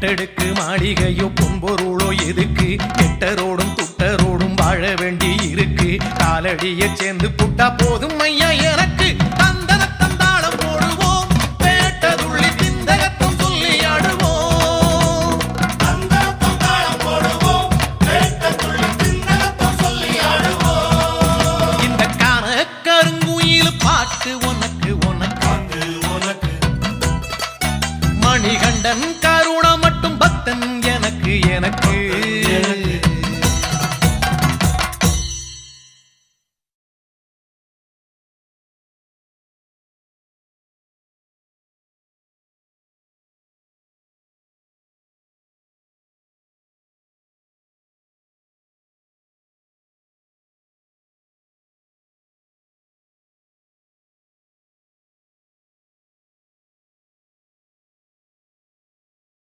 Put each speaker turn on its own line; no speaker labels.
மெட்டெடுக்கு மாளிகையோ பொன்பொருளோ எதுக்கு? எட்டரோடும் துட்டரோடும் வாழ வேண்டி இருக்கு. காலடிய சேர்ந்து புட்டா போதும் ஐயா எனக்கு போடுவோம். பேட்டதுள்ளி சொல்லி ஆடுவோம்.
தந்தனத்தம் தாளம் போடுவோம். வேட்டத்துள்ளி சிந்தனத்தம் சொல்லி ஆடுவோம்.
இந்த கான கருங்குயில் பாட்டு உனக்கு உனக்கு.
பாட்டு உனக்கு.
மணிகண்டன் கருண மட்டும் பக்தன் எனக்கு எனக்கு